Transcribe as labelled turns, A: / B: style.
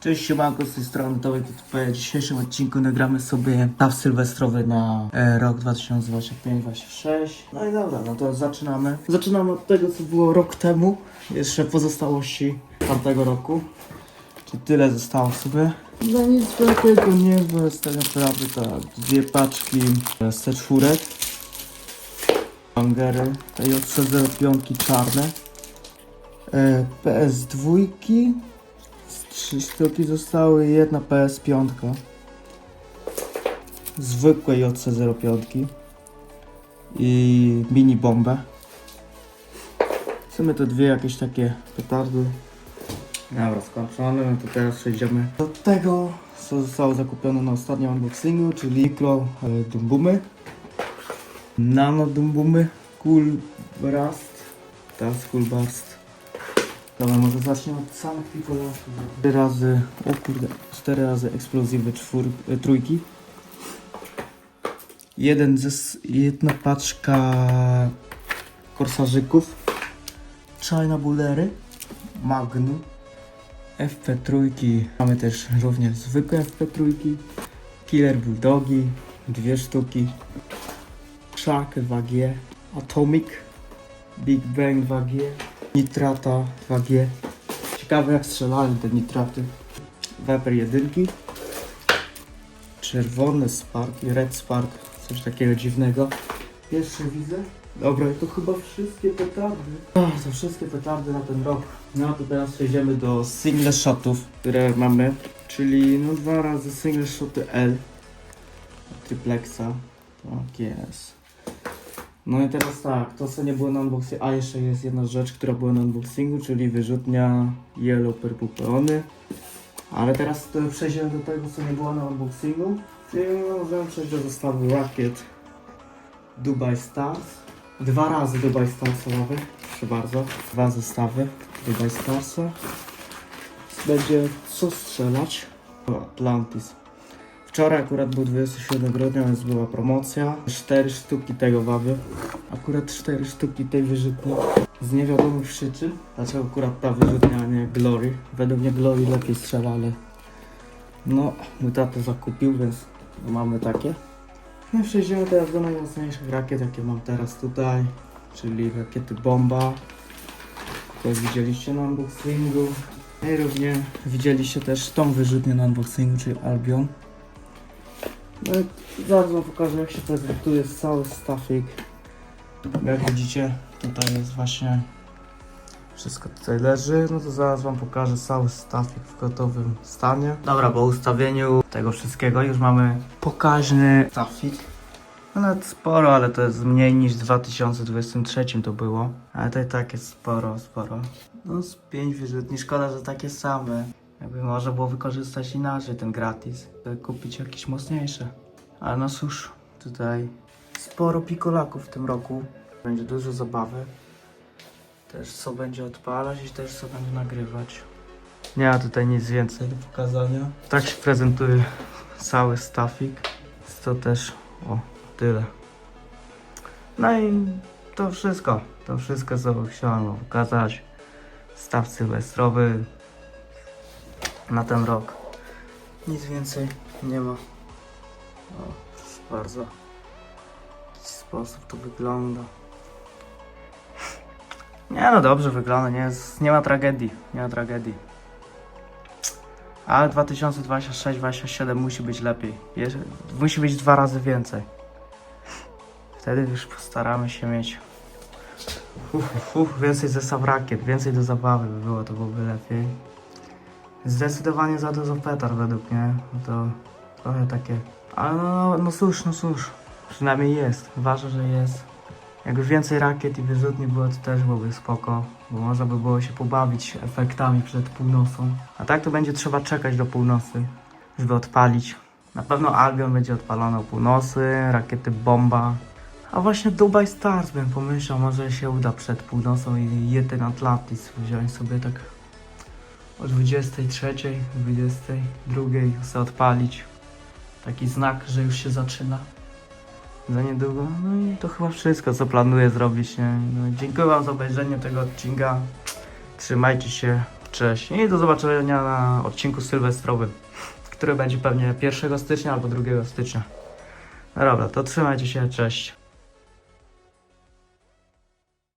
A: Cześć siemanko, z tej strony Tomek w dzisiejszym odcinku nagramy sobie staw sylwestrowy na e, rok 2025-2026 No i dobra, no to zaczynamy. Zaczynamy od tego co było rok temu Jeszcze pozostałości tamtego roku. Czyli tyle zostało sobie? No nic takiego nie było, jest tak naprawdę tak Dwie paczki e, z czwórek. Bangery JC05 czarne. E, PS2 z Trzy sztuki zostały, jedna PS5 Zwykłej JC05 I mini bombę. W to dwie jakieś takie petardy. Dobra, skończone, no to teraz przejdziemy do tego co zostało zakupione na ostatnim unboxingu Czyli mikro e, dumbumy. Nano dumbumy Cool Burst Teraz Cool Burst Dobra, może zacznę od samych pikolasów. Cztery razy, o kurde, cztery razy eksplozywy czwór, e, trójki. Jeden ze, jedna paczka korsarzyków. China Bullery. Magnum. FP trójki. Mamy też również zwykłe FP trójki. Killer Bulldogi. Dwie sztuki. Shark 2G. Atomic. Big Bang 2G. Nitrata 2G. Ciekawe jak strzelają te nitraty. Viper jedynki. Czerwony Spark i Red Spark. Coś takiego dziwnego. Pierwszy widzę. Dobra, to chyba wszystkie petardy. Ach, to wszystkie petardy na ten rok. No to teraz przejdziemy do single shotów, które mamy. Czyli no dwa razy single shoty L. Triplexa. Tak jest. No i teraz tak, to co nie było na unboxingu, a jeszcze jest jedna rzecz, która była na unboxingu, czyli wyrzutnia Yellow Purple Peony. Ale teraz przejdziemy do tego, co nie było na unboxingu. Czyli możemy przejść do zestawu Rocket Dubai Stars. Dwa razy Dubai Stars mamy, proszę bardzo. Dwa zestawy Dubai Starsa. Będzie co strzelać. Atlantis. Wczoraj akurat był 27 grudnia, więc była promocja. 4 sztuki tego wawy. Akurat 4 sztuki tej wyrzutni. Z niewiadomych przyczyn. Dlaczego akurat ta wyrzutnia, a nie Glory? Według mnie Glory lepiej strzela, ale... No, mój tato zakupił, więc mamy takie. No i przejdziemy teraz do najmocniejszych rakiet, jakie mam teraz tutaj. Czyli rakiety bomba. To widzieliście na unboxingu. No I również widzieliście też tą wyrzutnię na unboxingu, czyli Albion. No zaraz wam pokażę jak się prezentuje cały stafik. Jak widzicie tutaj jest właśnie wszystko tutaj leży, no to zaraz wam pokażę cały stafik w gotowym stanie. Dobra, po ustawieniu tego wszystkiego już mamy pokaźny stafik. No nawet sporo, ale to jest mniej niż w 2023 to było. Ale to i tak jest sporo, sporo. No z 5 wyrzutni, szkoda, że takie same. Jakby można było wykorzystać inaczej ten gratis, kupić jakieś mocniejsze. Ale no cóż, tutaj sporo pikolaków w tym roku. Będzie dużo zabawy. Też co będzie odpalać i też co będzie nagrywać. Nie ma tutaj nic więcej do pokazania. Tak się prezentuje cały stafik. Jest to też, o, tyle. No i to wszystko. To wszystko, co chciałem pokazać. Staw sylwestrowy na ten rok. Nic więcej nie ma. O, bardzo. W jaki sposób to wygląda. Nie no dobrze wygląda, nie, jest, nie ma tragedii, nie ma tragedii. Ale 2026-2027 musi być lepiej. Musi być dwa razy więcej. Wtedy już postaramy się mieć uf, uf, więcej zestaw rakiet, więcej do zabawy by było, to byłoby lepiej. Zdecydowanie za dużo petar według mnie. No to trochę takie. Ale no, no cóż, no cóż. Przynajmniej jest. Ważne, że jest. Jakby więcej rakiet i wyrzutni było, to też byłoby spoko. Bo można by było się pobawić efektami przed północą. A tak to będzie trzeba czekać do północy, żeby odpalić. Na pewno Albion będzie odpalony o północy, rakiety bomba. A właśnie Dubai Stars bym pomyślał, może się uda przed północą i jeden Atlantis wziąć sobie tak o 23, 22 chcę odpalić. Taki znak, że już się zaczyna. Za niedługo. No i to chyba wszystko, co planuję zrobić. Nie? No, dziękuję Wam za obejrzenie tego odcinka. Trzymajcie się. cześć i do zobaczenia na odcinku sylwestrowym, który będzie pewnie 1 stycznia albo 2 stycznia. Dobra, to trzymajcie się, cześć.